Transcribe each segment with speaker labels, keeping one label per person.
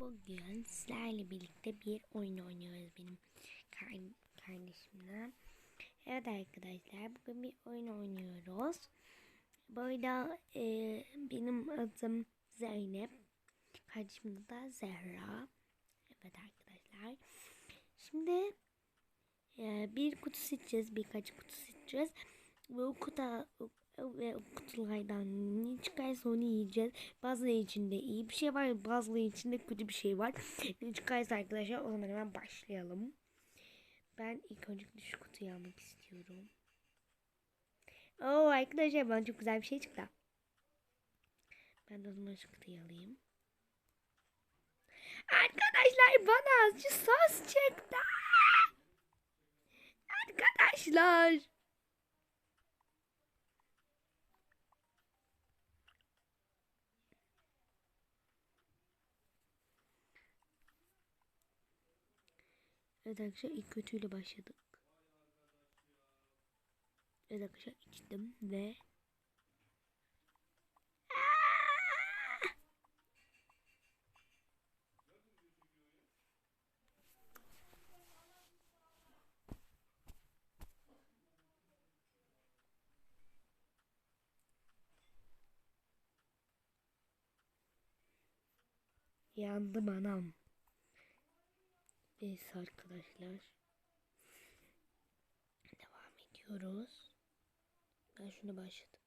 Speaker 1: Bugün sizlerle birlikte bir oyun oynuyoruz benim kar- kardeşimle. Evet arkadaşlar bugün bir oyun oynuyoruz. Burada e, benim adım Zeynep. Kardeşimin de Zehra. Evet arkadaşlar. Şimdi e, bir kutu seçeceğiz. Birkaç kutu seçeceğiz. Ve o kutu ve kutulardan ne çıkarsa onu yiyeceğiz. Bazıları içinde iyi bir şey var. Bazıları içinde kötü bir şey var. Ne çıkarsa arkadaşlar o zaman hemen başlayalım. Ben ilk önce şu kutuyu almak istiyorum. Oo arkadaşlar bana çok güzel bir şey çıktı. Ben de o zaman şu kutuyu alayım. Arkadaşlar bana acı sos çıktı. Arkadaşlar. Evet arkadaşlar ilk kötüyle başladık. Evet arkadaşlar içtim ve! Yandım anam. Neyse arkadaşlar. Devam ediyoruz. Ben şunu başladım.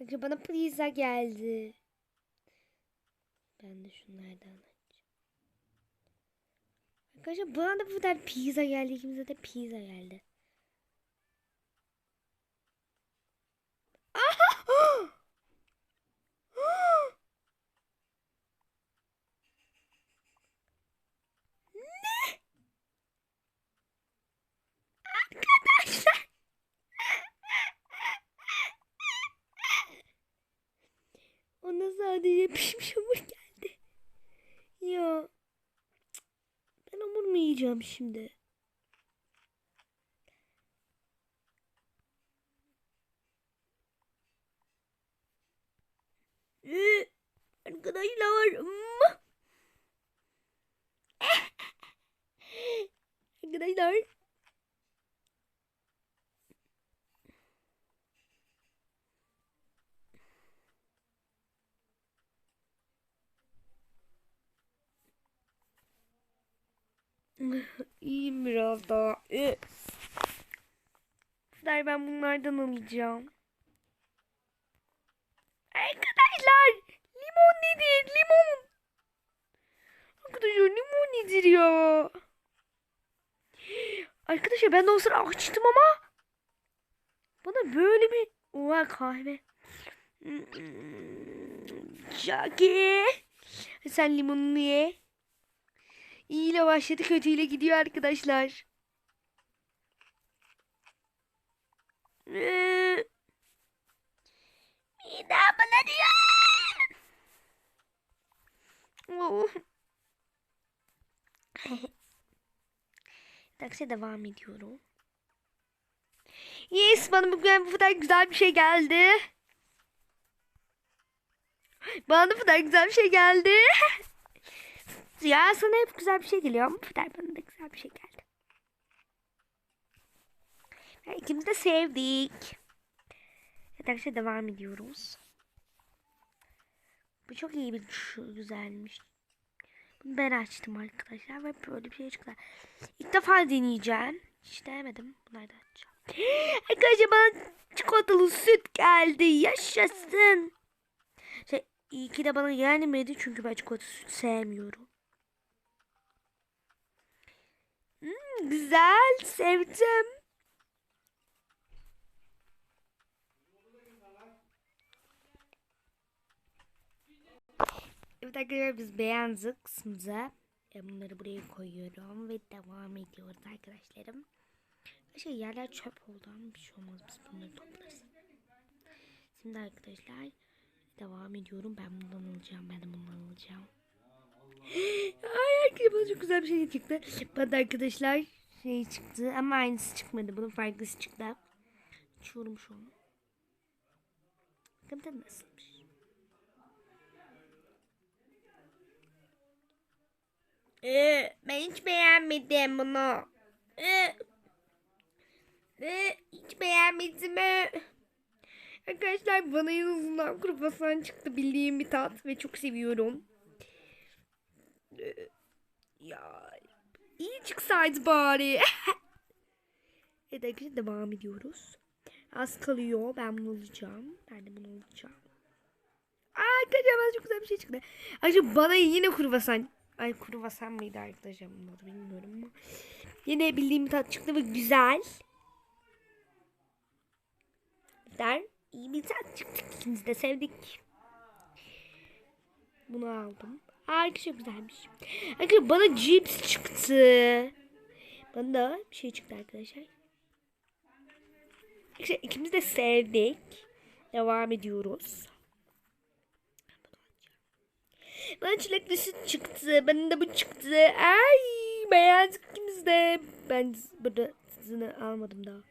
Speaker 1: Arkadaşlar bana pizza geldi. Ben de şunlardan açacağım. Arkadaşlar bana da bu kadar pizza geldi. İkimize de pizza geldi. Aha! Arkadaşlar. Ona sadece pişmiş hamur geldi. Ya. Ben yiyeceğim şimdi? Ee, Arkadaşlar. mm. Arkadaşlar. İyiyim biraz daha. Ee. Sizler ben bunlardan alacağım. Arkadaşlar limon nedir? Limon. Arkadaşlar limon nedir ya? Arkadaşlar ben de o sıra açtım ama bana böyle bir oha kahve. Jackie. Sen limonunu ye. İyi ile başladı kötüyle gidiyor arkadaşlar. Midem bulanıyor. Oh. Taksi devam ediyorum. Yes bana bugün bu kadar güzel bir şey geldi. Bana bu kadar güzel bir şey geldi. Ya sana hep güzel bir şey geliyor ama Fıder bana da güzel bir şey geldi. Ve ikimiz de sevdik. Evet arkadaşlar devam ediyoruz. Bu çok iyi bir şu güzelmiş. Bunu ben açtım arkadaşlar ve böyle bir şey çıktı. İlk defa deneyeceğim. Hiç denemedim. Bunları da açacağım. Arkadaşlar bana çikolatalı süt geldi. Yaşasın. Şey, iyi ki de bana gelmedi çünkü ben çikolata süt sevmiyorum. Güzel. Sevdim. Evet arkadaşlar biz beğendik kısmımıza. E, bunları buraya koyuyorum ve devam ediyoruz arkadaşlarım. Şey yerler çöp oldu ama bir şey olmaz biz bunları toplarız. Şimdi arkadaşlar devam ediyorum. Ben bundan alacağım. Ben de bundan alacağım. Ay arkadaşlar çok güzel bir şey çıktı. Bana da arkadaşlar şey çıktı ama aynısı çıkmadı. Bunun farklısı çıktı. Açıyorum şu an. Bakın tadı nasılmış. Ee, ben hiç beğenmedim bunu. Ee, ee, hiç beğenmedim. Ee. Arkadaşlar bana en azından çıktı bildiğim bir tat ve çok seviyorum. Ee, ya iyi çıksaydı bari. evet arkadaşlar devam ediyoruz. Az kalıyor. Ben bunu alacağım. Ben de bunu alacağım. Aa arkadaşlar çok güzel bir şey çıktı. Arkadaşlar bana yine kruvasan. Ay kruvasan mıydı arkadaşlar bunun adı bilmiyorum ama. Yine bildiğim bir tat çıktı ve güzel. Der iyi bir tat çıktı. İkimiz de sevdik. Bunu aldım. Aa, arkadaşlar güzelmiş. Arkadaşlar bana cips çıktı. Bana da bir şey çıktı arkadaşlar. İşte ikimiz de sevdik. Devam ediyoruz. Bana çilekli süt çıktı. Bana da bu çıktı. Ay beğendik ikimiz de. Ben burada sizini almadım daha.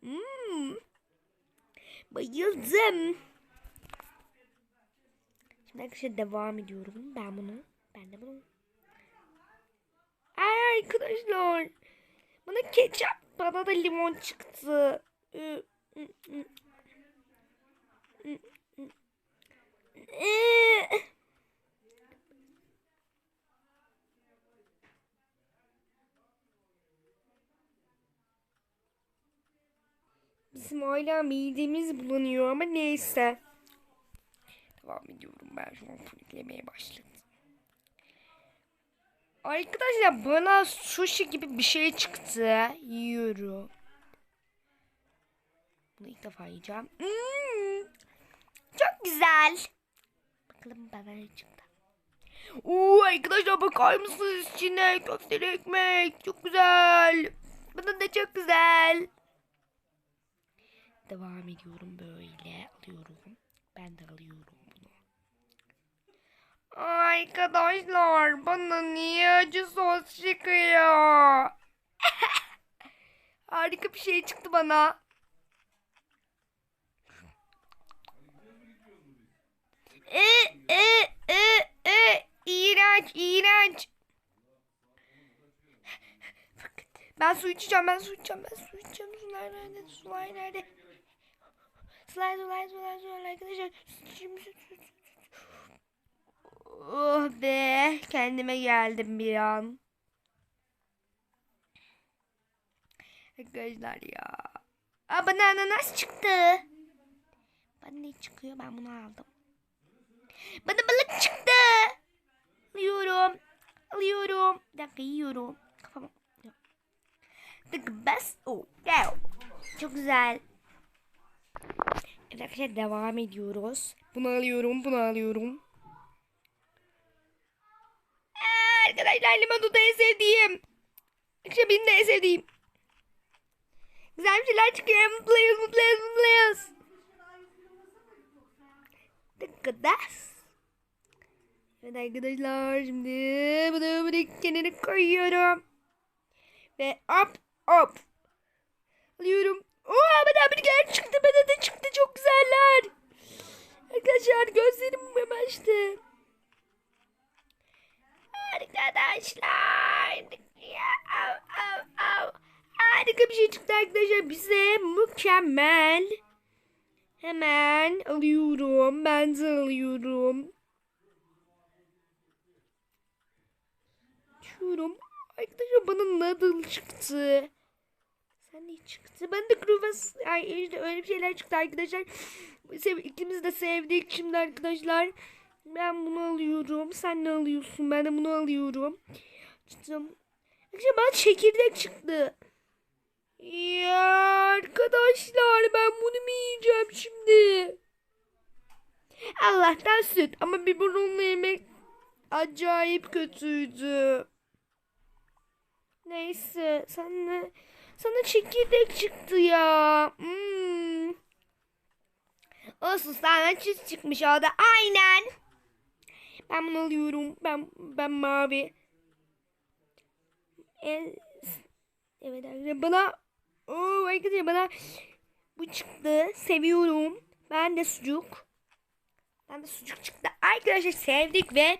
Speaker 1: Hmm. Bayıldım. Şimdi arkadaşlar devam ediyorum. Ben bunu. Ben de bunu. Ay arkadaşlar. Bana ketçap bana da limon çıktı. Bizim hala midemiz bulanıyor ama neyse. Devam ediyorum ben şu an fuliklemeye başladım. Arkadaşlar bana sushi gibi bir şey çıktı. Yiyorum. Bunu ilk defa yiyeceğim. Hmm, çok güzel. Bakalım bana ne çıktı. Oo arkadaşlar bakar mısınız içine köfteli ekmek. Çok güzel. Bana da çok güzel. Devam ediyorum böyle alıyorum. Ben de alıyorum. Arkadaşlar bana niye acı sos çıkıyor? Harika bir şey çıktı bana. E e e e iğrenç iğrenç. Ben su içeceğim ben su içeceğim ben su içeceğim. Sular nerede sular nerede? Sular sular sular sular arkadaşlar. Şimdi süt süt. Oh be kendime geldim bir an. Arkadaşlar ya. Aa bana ananas çıktı. Bana ne çıkıyor ben bunu aldım. Bana balık çıktı. Alıyorum. Alıyorum. Bir dakika yiyorum. Kafama. The best. Oh, wow. Çok güzel. Evet arkadaşlar devam ediyoruz. Bunu alıyorum, bunu alıyorum. Aa, arkadaşlar limonu da en sevdiğim. Arkadaşlar benim de en sevdiğim. Güzel bir şeyler çıkıyor. Mutluyuz, mutluyuz, mutluyuz. Tıkıdas. Evet arkadaşlar şimdi bunu bunu kenara koyuyorum. Ve hop hop. Alıyorum. Oo bana hamburger çıktı. Bana da çıktı. Çok güzeller. Arkadaşlar gözlerim açtı. Arkadaşlar. Ya, av, av, av. Harika bir şey çıktı arkadaşlar. Bize mükemmel. Hemen alıyorum. Ben de alıyorum. Açıyorum. Arkadaşlar bana noodle çıktı. Sen ne çıktı? Ben de kruvas... Ay işte öyle bir şeyler çıktı arkadaşlar. Sev ikimiz de sevdik şimdi arkadaşlar. Ben bunu alıyorum. Sen ne alıyorsun? Ben de bunu alıyorum. Çıktım. Arkadaşlar bana çekirdek çıktı. Ya arkadaşlar ben bunu mu yiyeceğim şimdi? Allah'tan süt ama biberonla yemek acayip kötüydü. Neyse sana sana çekirdek çıktı ya. Hmm. Olsun sana çiz çıkmış o da aynen. Ben bunu alıyorum. Ben ben mavi. Evet arkadaşlar bana Oo, arkadaşlar bana bu çıktı. Seviyorum. Ben de sucuk. Ben de sucuk çıktı. Arkadaşlar sevdik ve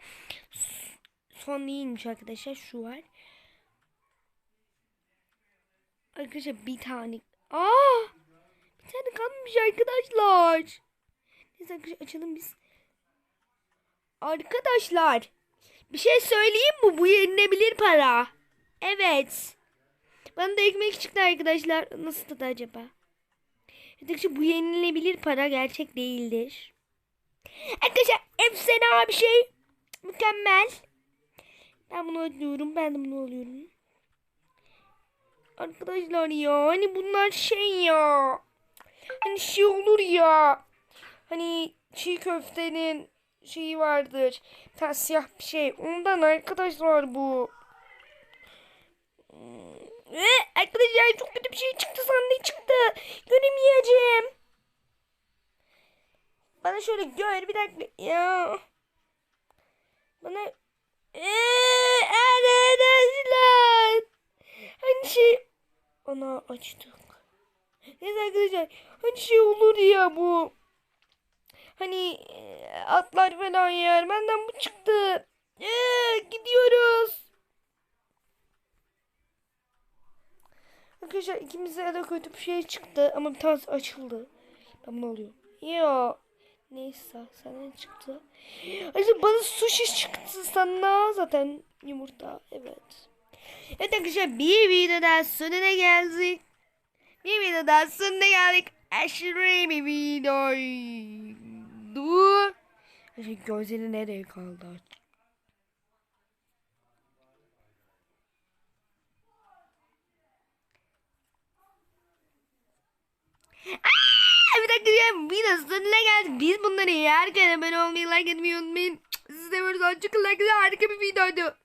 Speaker 1: son değilmiş arkadaşlar. Şu var. Arkadaşlar bir tane. Aa! Bir tane kalmış arkadaşlar. Neyse arkadaşlar açalım biz. Arkadaşlar. Bir şey söyleyeyim mi? Bu yenilebilir para. Evet. Bana da ekmek çıktı arkadaşlar. Nasıl tadı acaba? Arkadaşlar bu yenilebilir para gerçek değildir. Arkadaşlar efsane bir şey. Mükemmel. Ben bunu alıyorum. Ben de bunu alıyorum. Arkadaşlar ya hani bunlar şey ya. Hani şey olur ya. Hani çiğ köftenin şeyi vardır. Bir siyah bir şey. Ondan arkadaşlar bu. Ee, arkadaşlar çok kötü bir şey çıktı sandık çıktı. Göremeyeceğim. Bana şöyle gör bir dakika ya. Bana Eee arkadaşlar. Hani şey ana açtık. Neyse arkadaşlar hani şey olur ya bu. Hani e, atlar falan yer. Benden bu çıktı. Eee gidiyoruz. Arkadaşlar ikimize de kötü bir şey çıktı ama bir tanesi açıldı. Ben bunu alıyorum. Ya neyse sana çıktı. Arkadaşlar bana sushi çıktı sana zaten yumurta evet. Evet arkadaşlar bir videodan sonuna geldik. Bir videodan sonuna geldik. Aşırı bir videoydu. Arkadaşlar gözleri nereye kaldı? Evet arkadaşlar video sonuna geldik. Biz bunları yerken abone olmayı, like etmeyi unutmayın. Seviyoruz. Hoşçakalın arkadaşlar. Harika bir videoydu.